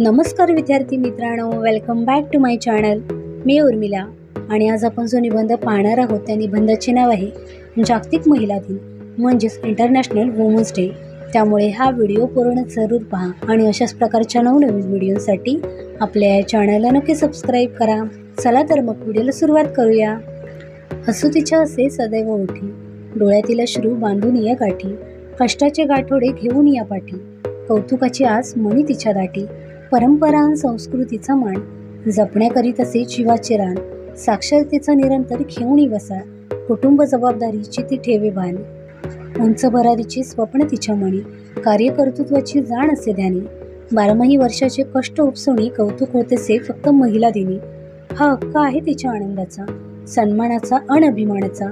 नमस्कार विद्यार्थी मित्रांनो welcome back to my channel मी उर्मिला आणि आज आपण जो निबंध पाहणार आहोत त्या निबंधाचे नाव आहे जागतिक महिला दिन म्हणजेच इंटरनॅशनल वुमन्स डे त्यामुळे हा व्हिडिओ पूर्ण जरूर पहा आणि अशाच प्रकारच्या नवनवीन व्हिडिओसाठी आपल्या या चॅनलला नक्की सबस्क्राईब करा. चला तर मग व्हिडिओला सुरुवात करूया. हसू तिच्या असे सदैव ओठी डोळ्यातील अश्रू बांधून या गाठी कष्टाचे गाठोडे घेऊन या पाठी कौतुकाची आस मणी तिच्या दाटी परंपरा आणि संस्कृतीचा मान. जपण्याकरीत असे जीवाचे रान. साक्षरतेचा निरंतर घेऊन वसा. कुटुंब जबाबदारीची ती ठेवे भान. उंच भरारीची स्वप्न तिच्या मणी कार्यकर्तृत्वाची जाण असे ध्यानी. बारमाही वर्षाचे कष्ट उपसवणी कौतुक होतेसे फक्त महिला दिनी हा हक्क आहे तिच्या आनंदाचा सन्मानाचा अनभिमानाचा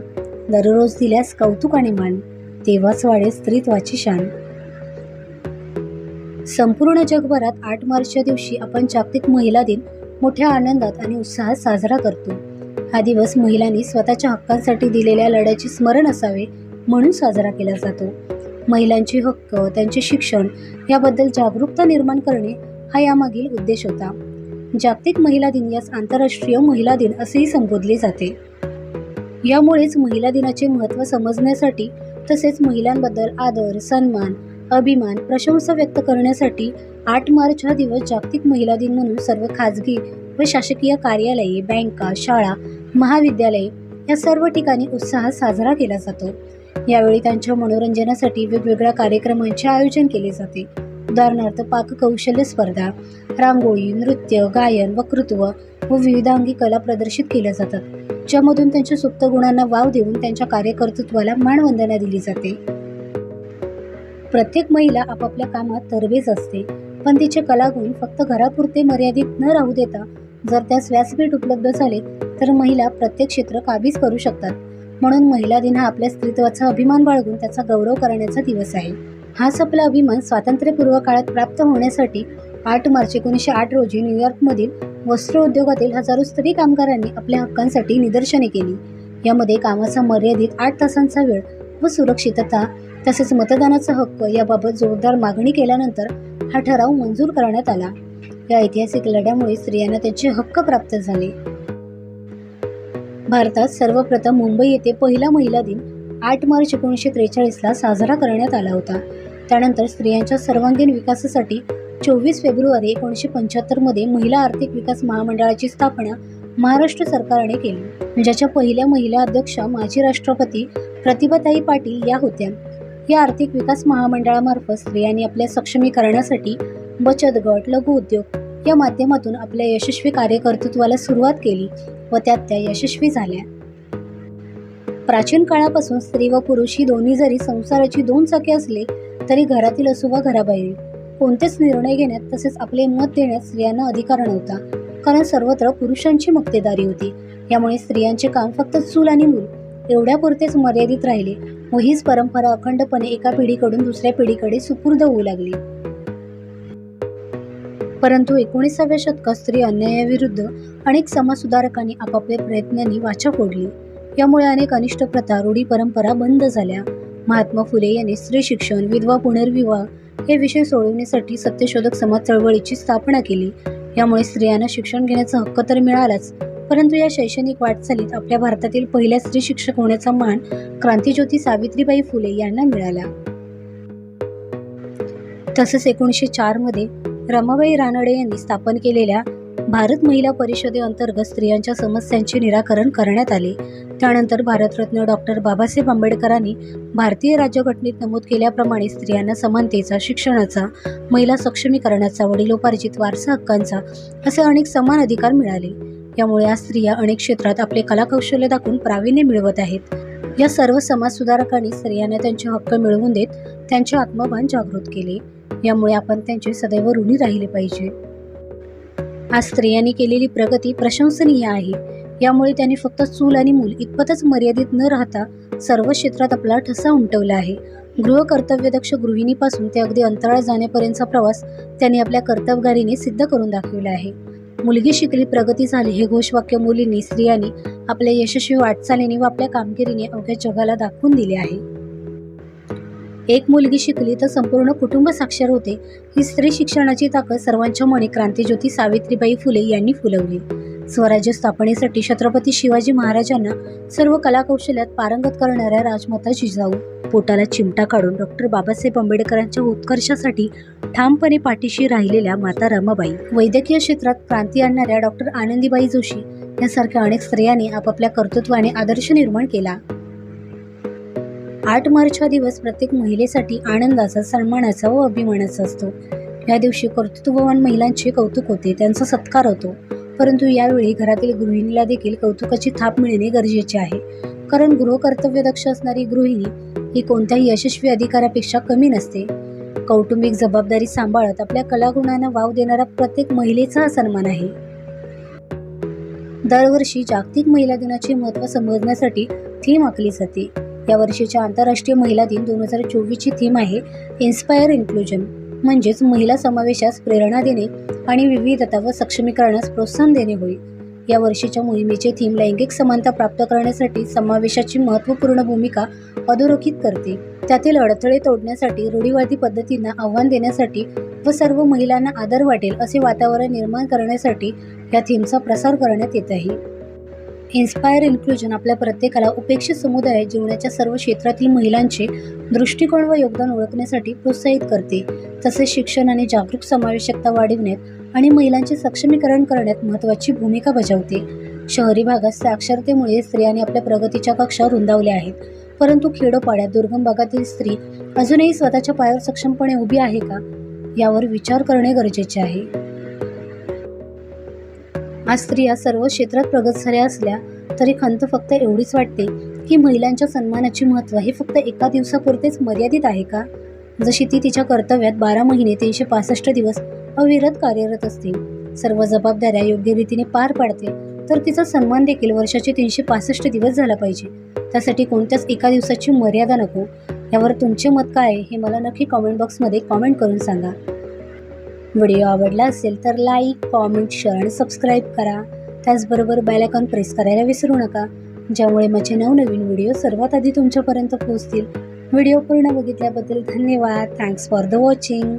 दररोज दिल्यास कौतुक आणि मान. तेव्हाच वाढे स्त्रीत्वाची शान. संपूर्ण जगभरात आठ मार्चच्या दिवशी आपण जागतिक महिला दिन मोठ्या आनंदात आणि उत्साहात साजरा करतो. हा दिवस महिलांनी स्वतःच्या हक्कांसाठी दिलेल्या लढ्याचे स्मरण असावे म्हणून साजरा केला जातो. महिलांचे हक्क त्यांचे शिक्षण याबद्दल जागरूकता निर्माण करणे हा यामागील उद्देश होता. जागतिक महिला दिन यास आंतरराष्ट्रीय महिला दिन असेही संबोधले जाते. यामुळेच महिला दिनाचे महत्त्व समजण्यासाठी तसेच महिलांबद्दल आदर सन्मान अभिमान प्रशंसा व्यक्त करण्यासाठी आठ मार्च हा दिवस जागतिक महिला दिन म्हणून सर्व खाजगी व शासकीय कार्यालये बँका शाळा महाविद्यालये या सर्व ठिकाणी उत्साहात साजरा केला जातो. यावेळी त्यांच्या मनोरंजनासाठी वेगवेगळ्या कार्यक्रमांचे आयोजन केले जाते. उदाहरणार्थ पाककौशल्य स्पर्धा रांगोळी नृत्य गायन वक्तृत्व व विविधांगी कला प्रदर्शित केल्या जातात. ज्यामधून त्यांच्या सुप्त गुणांना वाव देऊन त्यांच्या कार्यकर्तृत्वाला मानवंदना दिली जाते. प्रत्येक महिला आपापल्या कामात तरबेज असते पण तिचे कलागुण फक्त घरापुरते मर्यादित न राहू देता जर त्यास व्यासपीठ उपलब्ध झाले तर महिला प्रत्येक क्षेत्र काबीज करू शकतात. म्हणून महिला दिन हा आपल्या स्त्रीत्वाचा अभिमान बाळगून त्याचा गौरव करण्याचा दिवस आहे. हाच आपला अभिमान स्वातंत्र्यपूर्व काळात प्राप्त होण्यासाठी आठ मार्च एकोणीसशे आठ रोजी न्यूयॉर्कमधील वस्त्र उद्योगातील हजारो स्त्री कामगारांनी आपल्या हक्कांसाठी निदर्शने केली. यामध्ये कामाचा मर्यादित आठ तासांचा वेळ व सुरक्षितता तसेच मतदानाचा हक्क याबाबत जोरदार मागणी केल्यानंतर हा ठराव मंजूर करण्यात आला. या ऐतिहासिक लढ्यामुळे स्त्रियांना त्यांचे हक्क प्राप्त झाले. भारतात सर्वप्रथम मुंबई येथे पहिला महिला दिन आठ मार्च एकोणीसशे त्रेचाळीसला साजरा करण्यात आला होता. त्यानंतर स्त्रियांच्या सर्वांगीण विकासासाठी चोवीस फेब्रुवारी एकोणीसशे पंच्याहत्तरमध्ये महिला आर्थिक विकास महामंडळाची स्थापना महाराष्ट्र सरकारने केली. ज्याच्या पहिल्या महिला अध्यक्षा माजी राष्ट्रपती प्रतिभाताई पाटील या होत्या. या आर्थिक विकास महामंडळामार्फत स्त्रियांनी आपल्या सक्षमीकरणासाठी बचत गट लघु उद्योग या माध्यमातून आपल्या यशस्वी कार्यकर्तृत्वाला सुरुवात केली व त्यात त्या यशस्वी झाल्या. प्राचीन काळापासून स्त्री व पुरुष ही दोन्ही जरी संसाराची दोन चाके असले तरी घरातील असो व घराबाहेरील कोणतेच निर्णय घेण्यात तसेच आपले मत देण्यात स्त्रियांना अधिकार नव्हता कारण सर्वत्र पुरुषांची मक्तेदारी होती. यामुळे स्त्रियांचे काम फक्त चूल आणि मूल एवढ्यापुरतेच मर्यादित राहिले व हीच परंपरा अखंडपणे एका पिढीकडून दुसऱ्या पिढीकडे सुपूर्द होऊ लागली. परंतु एकोणीसाव्या शतकात स्त्री अन्यायाविरुद्ध अनेक समाजसुधारकांनी आपापल्या प्रयत्नांनी वाचा फोडली. यामुळे अनेक अनिष्ट प्रथा रूढी परंपरा बंद झाल्या. महात्मा फुले यांनी स्त्री शिक्षण विधवा पुनर्विवाह हे विषय सोडवण्यासाठी सत्यशोधक समाज चळवळीची स्थापना केली. यामुळे स्त्रियांना शिक्षण घेण्याचा हक्क तर मिळालाच परंतु या शैक्षणिक वाटचालीत आपल्या भारतातील पहिल्या स्त्री शिक्षक होण्याचा मान क्रांतीज्योती सावित्रीबाई फुले यांना मिळाला. तसंच एकोणीसशे चारमध्ये रमाबाई रानडे यांनी स्थापन केलेल्या भारत महिला परिषदेअंतर्गत स्त्रियांच्या समस्यांचे निराकरण करण्यात आले. त्यानंतर भारतरत्न डॉक्टर बाबासाहेब आंबेडकरांनी भारतीय राज्यघटनेत नमूद केल्याप्रमाणे स्त्रियांना समानतेचा शिक्षणाचा महिला सक्षमीकरणाचा वडिलोपार्जित वारसा हक्कांचा असे अनेक समान अधिकार मिळाले. यामुळे आज स्त्रिया अनेक क्षेत्रात आपले कलाकौशल्य दाखवून प्रावीण्य मिळवत आहेत. या सर्व समाजसुधारकांनी स्त्रियांना त्यांचे हक्क मिळवून देत त्यांचे आत्मभान जागृत केले. यामुळे आपण त्यांचे सदैव ऋणी राहिले पाहिजे. आज स्त्रियांनी केलेली प्रगती प्रशंसनीय आहे. यामुळे त्यांनी फक्त चूल आणि मूल इतपतच मर्यादित न राहता सर्व क्षेत्रात आपला ठसा उमटवला आहे. गृहकर्तव्यदक्ष गृहिणीपासून ते अगदी अंतराळ जाण्यापर्यंतचा प्रवास त्यांनी आपल्या कर्तबगारीने सिद्ध करून दाखविला आहे. मुलगी शिकली प्रगती झाली. हे घोषवाक्य मुलींनी स्त्रियांनी आपल्या यशस्वी वाटचालीने व आपल्या कामगिरीने अवघ्या जगाला दाखवून दिले आहे. एक मुलगी शिकली तर संपूर्ण कुटुंब साक्षर होते. ही स्त्री शिक्षणाची ताकद सर्वांच्या मने क्रांतीज्योती सावित्रीबाई फुले यांनी फुलवली. स्वराज्य स्थापनेसाठी छत्रपती शिवाजी महाराजांना सर्व कलाकौशल्यात पारंगत करणाऱ्या राजमाता जिजाऊ पोटाला चिमटा काढून डॉक्टर बाबासाहेब आंबेडकरांच्या उत्कर्षासाठी ठामपणे पाठीशी राहिलेल्या माता रमाबाई वैद्यकीय क्षेत्रात क्रांती आणणाऱ्या डॉक्टर आनंदीबाई जोशी यासारख्या अनेक स्त्रियांनी आपापल्या कर्तृत्वाने आदर्श निर्माण केला. आठ मार्च हा दिवस प्रत्येक महिलेसाठी आनंदाचा सन्मानाचा व अभिमानाचा असतो. या दिवशी कर्तृत्ववान महिलांचे कौतुक होते त्यांचा सत्कार होतो. परंतु यावेळी घरातील गृहिणीला देखील कौतुकाची थाप मिळणे गरजेचे आहे. कारण गृहकर्तव्यदक्ष असणारी गृहिणी ही कोणत्याही यशस्वी अधिकारापेक्षा कमी नसते. कौटुंबिक जबाबदारी सांभाळत आपल्या कलागुणांना वाव देणारा प्रत्येक महिलेचा हा सन्मान आहे. दरवर्षी जागतिक महिला दिनाचे महत्त्व समजण्यासाठी थीम आखली जाते. या वर्षीच्या आंतरराष्ट्रीय महिला दिन दोन हजार चोवीसची थीम आहे इन्स्पायर इन्क्लुजन म्हणजेच महिला समावेशास प्रेरणा देणे आणि विविधता व सक्षमीकरणास प्रोत्साहन देणे होईल या वर्षीच्या मोहिमेचे थीम लैंगिक समानता प्राप्त करण्यासाठी समावेशाची महत्त्वपूर्ण भूमिका अधोरेखित करते. त्यातील अडथळे तोडण्यासाठी रूढीवादी पद्धतींना आव्हान देण्यासाठी व सर्व महिलांना आदर वाटेल असे वातावरण निर्माण करण्यासाठी या थीमचा प्रसार करण्यात येत आहे. इन्स्पायर इन्क्लुजन आपल्या प्रत्येकाला उपेक्षित समुदाय जीवनाच्या सर्व क्षेत्रातील महिलांचे दृष्टिकोन व योगदान ओळखण्यासाठी प्रोत्साहित करते. तसेच शिक्षण आणि जागरूक समावेशकता वाढविण्यात आणि महिलांचे सक्षमीकरण करण्यात महत्त्वाची भूमिका बजावते. शहरी भागात साक्षरतेमुळे स्त्रियांनी आपल्या प्रगतीच्या कक्षा रुंदावल्या आहेत. परंतु खेडोपाड्यात दुर्गम भागातील स्त्री अजूनही स्वतःच्या पायावर सक्षमपणे उभी आहे का? यावर विचार करणे गरजेचे आहे. आज स्त्रिया सर्व क्षेत्रात प्रगत झाल्या असल्या तरी खंत फक्त एवढीच वाटते की महिलांच्या सन्मानाचे महत्त्व हे फक्त एका दिवसापुरतेच मर्यादित आहे का? जशी ती तिच्या कर्तव्यात बारा महिने तीनशे पासष्ट दिवस अविरत कार्यरत असते. सर्व जबाबदाऱ्या योग्य रीतीने पार पाडते तर तिचा सन्मान देखील वर्षाचे तीनशे पासष्ट दिवस झाला पाहिजे. त्यासाठी कोणत्याच एका दिवसाची मर्यादा नको. यावर तुमचे मत काय आहे हे मला नक्की कॉमेंट बॉक्समध्ये कॉमेंट करून सांगा. व्हिडिओ आवडला असेल तर लाईक कॉमेंट शेअर आणि सबस्क्राईब करा. त्याचबरोबर बेलायकॉन प्रेस करायला विसरू नका ज्यामुळे माझे नवनवीन व्हिडिओ सर्वात आधी तुमच्यापर्यंत पोहोचतील. व्हिडिओ पूर्ण बघितल्याबद्दल धन्यवाद. Thanks for the watching